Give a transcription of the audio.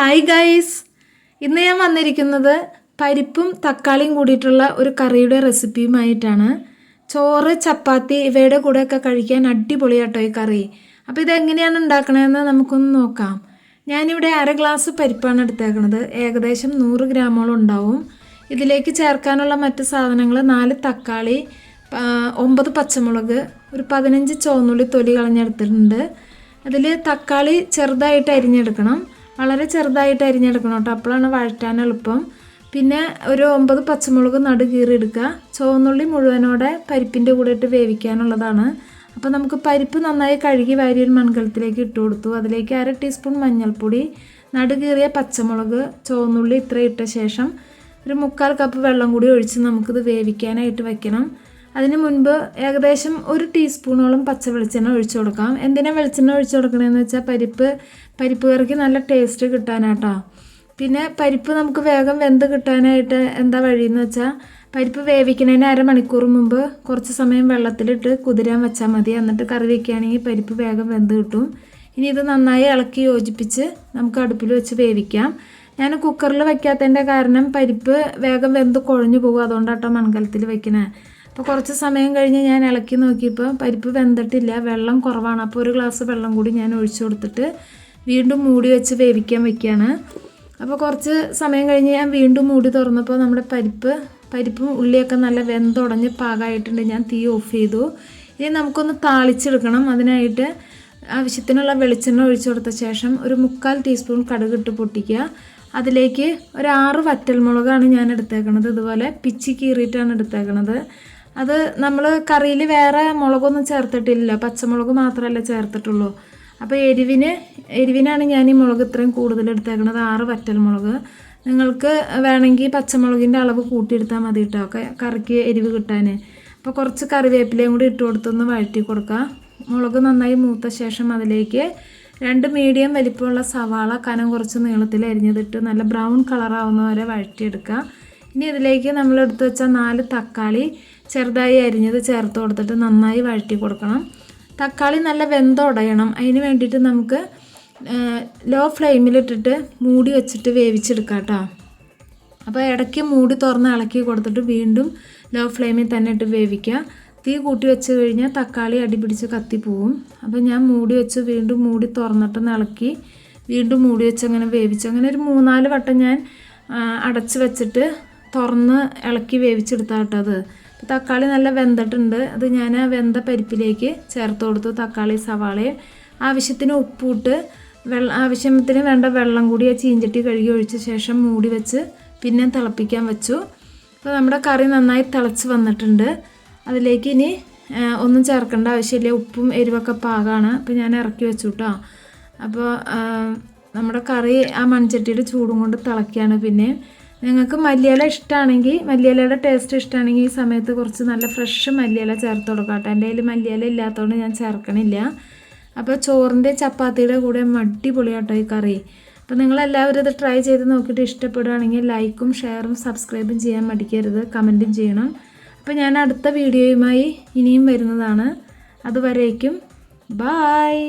Hi guys ഇന്ന് ഞാൻ വന്നിരിക്കുന്നത് പരിപ്പും തക്കാളിയും കൂടിയിട്ടുള്ള ഒരു കറിയുടെ റെസിപ്പിയുമായിട്ടാണ്. ചോറ് ചപ്പാത്തി ഇവയുടെ കൂടെയൊക്കെ കഴിക്കാൻ അടിപൊളിയാട്ടോ ഈ കറി. അപ്പോൾ ഇതെങ്ങനെയാണ് ഉണ്ടാക്കണതെന്ന് നമുക്കൊന്ന് നോക്കാം. ഞാനിവിടെ അര ഗ്ലാസ് പരിപ്പാണ് എടുത്തേക്കുന്നത് ഏകദേശം നൂറ് ഗ്രാമോളം ഉണ്ടാവും. ഇതിലേക്ക് ചേർക്കാനുള്ള മറ്റ് സാധനങ്ങൾ നാല് തക്കാളി ഒമ്പത് പച്ചമുളക് ഒരു പതിനഞ്ച് ചുവന്നുള്ളി തൊലി കളഞ്ഞെടുത്തിട്ടുണ്ട്. അതിൽ തക്കാളി ചെറുതായിട്ട് അരിഞ്ഞെടുക്കണം. വളരെ ചെറുതായിട്ട് അരിഞ്ഞെടുക്കണം കേട്ടോ. അപ്പോഴാണ് വഴറ്റാൻ എളുപ്പം. പിന്നെ ഒരു ഒമ്പത് പച്ചമുളക് നടു കീറി എടുക്കുക ചുവന്നുള്ളി മുഴുവനോടെ പരിപ്പിന്റെ കൂടെ ഇട്ട് വേവിക്കാനുള്ളതാണ്. അപ്പോൾ നമുക്ക് പരിപ്പ് നന്നായി കഴുകി വാരി ഒരു മൺകലത്തിലേക്ക് ഇട്ട് കൊടുത്തു. അതിലേക്ക് അര ടീസ്പൂൺ മഞ്ഞൾപ്പൊടി നടു കീറിയ പച്ചമുളക് ചുവന്നുള്ളി ഇത്ര ഇട്ട ശേഷം ഒരു മുക്കാൽ കപ്പ് വെള്ളം കൂടി ഒഴിച്ച് നമുക്കിത് വേവിക്കാനായിട്ട് വെക്കണം. അതിന് മുൻപ് ഏകദേശം ഒരു ടീസ്പൂണോളം പച്ച വെളിച്ചെണ്ണ ഒഴിച്ചു കൊടുക്കാം. എന്തിനാണ് വെളിച്ചെണ്ണ ഒഴിച്ചു കൊടുക്കണമെന്ന് വെച്ചാൽ പരിപ്പ് പരിപ്പ് കറിക്ക് നല്ല ടേസ്റ്റ് കിട്ടാനാട്ടോ. പിന്നെ പരിപ്പ് നമുക്ക് വേഗം വെന്ത് കിട്ടാനായിട്ട് എന്താ വഴിയെന്ന് വെച്ചാൽ പരിപ്പ് വേവിക്കുന്നതിന് അരമണിക്കൂർ മുമ്പ് കുറച്ച് സമയം വെള്ളത്തിലിട്ട് കുതിരാൻ വെച്ചാൽ മതി. എന്നിട്ട് കറി വയ്ക്കുകയാണെങ്കിൽ പരിപ്പ് വേഗം വെന്ത് കിട്ടും. ഇനി ഇത് നന്നായി ഇളക്കി യോജിപ്പിച്ച് നമുക്ക് അടുപ്പിൽ വെച്ച് വേവിക്കാം. ഞാൻ കുക്കറിൽ വയ്ക്കാത്തതിന്റെ കാരണം പരിപ്പ് വേഗം വെന്ത് കുഴഞ്ഞു പോകും. അതുകൊണ്ടാട്ടോ മൺകലത്തിൽ വെക്കണേ. അപ്പോൾ കുറച്ച് സമയം കഴിഞ്ഞ് ഞാൻ ഇളക്കി നോക്കിയപ്പോൾ പരിപ്പ് വെന്തിട്ടില്ല വെള്ളം കുറവാണ്. അപ്പോൾ ഒരു ഗ്ലാസ് വെള്ളം കൂടി ഞാൻ ഒഴിച്ചു കൊടുത്തിട്ട് വീണ്ടും മൂടി വെച്ച് വേവിക്കാൻ വെക്കുകയാണ് അപ്പോൾ കുറച്ച് സമയം കഴിഞ്ഞ് ഞാൻ വീണ്ടും മൂടി തുറന്നപ്പോൾ നമ്മുടെ പരിപ്പ് പരിപ്പും ഉള്ളിയൊക്കെ നല്ല വെന്തുടഞ്ഞ് പാകമായിട്ടുണ്ട് ഞാൻ തീ ഓഫ് ചെയ്തു. ഇനി നമുക്കൊന്ന് താളിച്ചെടുക്കണം. അതിനായിട്ട് ആവശ്യത്തിനുള്ള വെളിച്ചെണ്ണ ഒഴിച്ചു കൊടുത്ത ശേഷം ഒരു മുക്കാൽ ടീസ്പൂൺ കടുക് ഇട്ട് പൊട്ടിക്കുക. അതിലേക്ക് ഒരു ആറ് വറ്റൽമുളകാണ് ഞാൻ എടുത്തേക്കണത്. ഇതുപോലെ പിച്ചി കീറിയിട്ടാണ് എടുത്തേക്കണത്. അത് നമ്മൾ കറിയിൽ വേറെ മുളകൊന്നും ചേർത്തിട്ടില്ല പച്ചമുളക് മാത്രമല്ല ചേർത്തിട്ടുള്ളൂ. അപ്പോൾ എരിവിന് എരിവിനാണ് ഞാൻ ഈ മുളക് ഇത്രയും കൂടുതൽ എടുത്തേക്കുന്നത് ആറ് വറ്റൽ മുളക്. നിങ്ങൾക്ക് വേണമെങ്കിൽ പച്ചമുളകിന്റെ അളവ് കൂട്ടിയെടുത്താൽ മതി കേട്ടോ കറിക്ക് എരിവ് കിട്ടാൻ അപ്പോൾ കുറച്ച് കറിവേപ്പിലയും കൂടി ഇട്ട് കൊടുത്തൊന്ന് വഴറ്റി കൊടുക്കുക മുളക് നന്നായി മൂത്ത ശേഷം അതിലേക്ക് രണ്ട് മീഡിയം വലിപ്പമുള്ള സവാള കനം കുറച്ച് നീളത്തിൽ അരിഞ്ഞതിട്ട് നല്ല ബ്രൗൺ കളറാവുന്ന വരെ വഴറ്റിയെടുക്കുക ഇനി ഇതിലേക്ക് നമ്മൾ എടുത്തു വെച്ച നാല് തക്കാളി ചെറുതായി അരിഞ്ഞത് ചേർത്ത് കൊടുത്തിട്ട് നന്നായി വഴറ്റി കൊടുക്കണം. തക്കാളി നല്ല വെന്തുടയണം അതിന് വേണ്ടിയിട്ട് നമുക്ക് ലോ ഫ്ലെയിമിലിട്ടിട്ട് മൂടി വെച്ചിട്ട് വേവിച്ചെടുക്കാം കേട്ടോ. അപ്പോൾ ഇടയ്ക്ക് മൂടി തുറന്ന് ഇളക്കി കൊടുത്തിട്ട് വീണ്ടും ലോ ഫ്ലെയിമിൽ തന്നെ ഇട്ട് വേവിക്കുക. തീ കൂട്ടി വെച്ച് കഴിഞ്ഞാൽ തക്കാളി അടിപിടിച്ച് കത്തിപ്പോവും അപ്പോൾ ഞാൻ മൂടി വെച്ച് വീണ്ടും മൂടി തുറന്നിട്ട് ഇളക്കി വീണ്ടും മൂടി വെച്ച് അങ്ങനെ വേവിച്ചു അങ്ങനെ ഒരു മൂന്നാൽ വട്ടം ഞാൻ അടച്ച് വെച്ചിട്ട് തുറന്ന് ഇളക്കി വേവിച്ചെടുത്താൽ കേട്ടോ അത്. തക്കാളി നല്ല വെന്തിട്ടുണ്ട്. അത് ഞാൻ ആ വെന്ത പരിപ്പിലേക്ക് ചേർത്ത് കൊടുത്തു തക്കാളി സവാളയും ആവശ്യത്തിന് ഉപ്പിട്ട് വെള്ളം ആവശ്യത്തിന് വേണ്ട വെള്ളം കൂടി ആ ചീഞ്ചട്ടി കഴുകി ഒഴിച്ച ശേഷം മൂടി വെച്ച് പിന്നെ തിളപ്പിക്കാൻ വെച്ചു. അപ്പോൾ നമ്മുടെ കറി നന്നായി തിളച്ച് വന്നിട്ടുണ്ട്. അതിലേക്ക് ഇനി ഒന്നും ചേർക്കേണ്ട ആവശ്യമില്ല. ഉപ്പും എരിവൊക്കെ പാകമാണ് അപ്പോൾ ഞാൻ ഇറക്കി വെച്ചു കേട്ടോ അപ്പോൾ നമ്മുടെ കറി ആ മൺചട്ടിയുടെ ചൂടും കൊണ്ട് തിളയ്ക്കുകയാണ് പിന്നെ. നിങ്ങൾക്ക് മല്ലിയില ഇഷ്ടമാണെങ്കിൽ മല്ലിയിലയുടെ ടേസ്റ്റ് ഇഷ്ടമാണെങ്കിൽ ഈ സമയത്ത് കുറച്ച് നല്ല ഫ്രഷ് മല്ലിയില ചേർത്ത് കൊടുക്കാം കേട്ടോ. എന്റെ കയ്യിൽ മല്ലിയില ഇല്ലാത്തതുകൊണ്ട് ഞാൻ ചേർക്കണില്ല. അപ്പോൾ ചോറിന്റെ ചപ്പാത്തിയുടെ കൂടെ അടിപൊളിയാട്ടോ ഈ കറി. അപ്പോൾ നിങ്ങളെല്ലാവരും ഇത് ട്രൈ ചെയ്ത് നോക്കിയിട്ട് ഇഷ്ടപ്പെടുകയാണെങ്കിൽ ലൈക്കും ഷെയറും സബ്സ്ക്രൈബും ചെയ്യാൻ മടിക്കരുത്. കമന്റും ചെയ്യണം. അപ്പോൾ ഞാൻ അടുത്ത വീഡിയോയുമായി ഇനിയും വരുന്നതാണ്. അതുവരേക്കും ബായ്